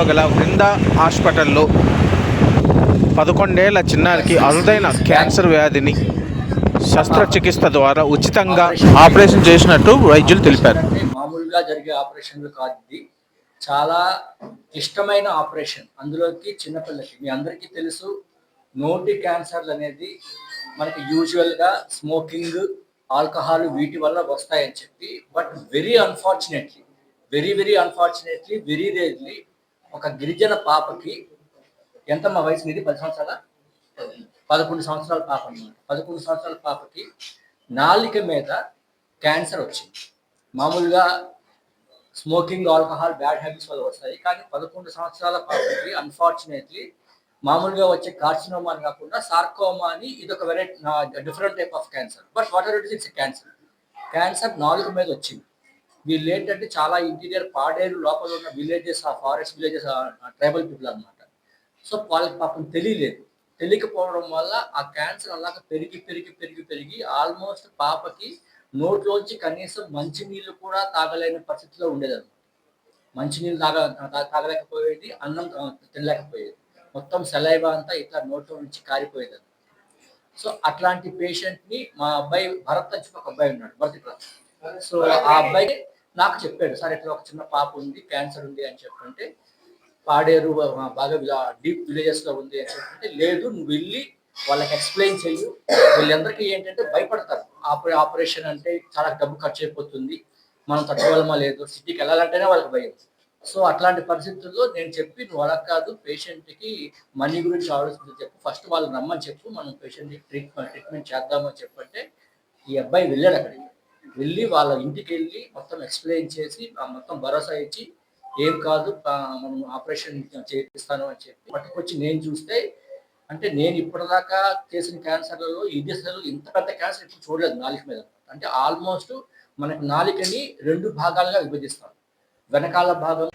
గల వృంద హాస్పిటల్లో పదకొండేళ్ళ చిన్నారికి అరుదైన క్యాన్సర్ వ్యాధిని శస్త్రచికిత్స ద్వారా ఉచితంగా ఆపరేషన్ చేసినట్టు వైద్యులు తెలిపారు. మామూలుగా జరిగే ఆపరేషన్లు కాదు ఇది. చాలా క్లిష్టమైన ఆపరేషన్. అందులోకి చిన్నపిల్లకి మీ అందరికీ తెలుసు నోటి క్యాన్సర్లు అనేది మనకి యూజువల్గా స్మోకింగ్ ఆల్కహాల్ వీటి వల్ల వస్తాయని చెప్పి but very unfortunately very very unfortunately very rarely ఒక గిరిజన పాపకి ఎంత మా వయసు ఇది పది సంవత్సరాల? పదకొండు సంవత్సరాల పాప అనమాట పదకొండు సంవత్సరాల పాపకి నాలిక మీద క్యాన్సర్ వచ్చింది. మామూలుగా స్మోకింగ్ ఆల్కహాల్ బ్యాడ్ హ్యాబిట్స్ వల్ల వస్తాయి. కానీ పదకొండు సంవత్సరాల పాపకి అన్ఫార్చునేట్లీ మామూలుగా వచ్చే కార్సినోమా అని కాకుండా సార్కోమా అని ఇది ఒక variety different type of cancer but whatever it it's cancer cancer నాలుగు మీద వచ్చింది. వీళ్ళు ఏంటంటే చాలా ఇంటీరియర్ పాడేరు లోపల ఉన్న విలేజెస్ ఆ ఫారెస్ట్ విలేజెస్ ట్రైబల్ పీపుల్ అన్నమాట. సో వాళ్ళకి పాపం తెలియలేదు. తెలియకపోవడం వల్ల ఆ క్యాన్సర్ అలాగ పెరిగి పెరిగి పెరిగి పెరిగి ఆల్మోస్ట్ పాపకి నోట్లోంచి కనీసం మంచినీళ్ళు కూడా తాగలేని పరిస్థితిలో ఉండేదన్నమాట. మంచినీళ్ళు తాగ తాగలేకపోయేది అన్నం తినలేకపోయేది. మొత్తం సెలైవ అంతా ఇట్లా నోట్లో నుంచి కారిపోయేది సో అట్లాంటి పేషెంట్ని మా అబ్బాయి భరత్ అని చెప్పి ఒక అబ్బాయి ఉన్నాడు భరత్ సో ఆ అబ్బాయి నాకు చెప్పాడు సార్ ఇట్లా ఒక చిన్న పాప ఉంది క్యాన్సర్ ఉంది అని చెప్పంటే పాడేరు బాగా డీప్ విలేజెస్లో ఉంది అని చెప్పంటే లేదు నువ్వు వెళ్ళి వాళ్ళకి ఎక్స్ప్లెయిన్ చెయ్యి. వీళ్ళందరికీ ఏంటంటే భయపడతారు. ఆపరే ఆపరేషన్ అంటే చాలా డబ్బు ఖర్చు అయిపోతుంది మనం తట్టుకోవాలమా లేదు సిటీకి వెళ్ళాలంటేనే వాళ్ళకి భయం. సో అట్లాంటి పరిస్థితుల్లో నేను చెప్పి నువ్వు అలా కాదు పేషెంట్కి మనీ గురించి ఆలోచించి చెప్పు. ఫస్ట్ వాళ్ళు రమ్మని చెప్పు మనం పేషెంట్కి ట్రీట్మెంట్ ట్రీట్మెంట్ చేద్దామని చెప్పంటే ఈ అబ్బాయి వెళ్ళాడు అక్కడికి. వెళ్ళి వాళ్ళ ఇంటికి వెళ్ళి మొత్తం ఎక్స్ప్లెయిన్ చేసి ఆ మొత్తం భరోసా ఇచ్చి ఏం కాదు మనం ఆపరేషన్ చేపిస్తాను అని చెప్పి పట్టుకొచ్చి నేను చూస్తే అంటే నేను ఇప్పటిదాకా చేసిన క్యాన్సర్లలో ఇది అసలు ఇంత పెద్ద క్యాన్సర్ ఇప్పుడు చూడలేదు నాలుక మీద. అంటే ఆల్మోస్ట్ మనకు నాలికని రెండు భాగాలుగా విభజిస్తాం. వెనకాల భాగం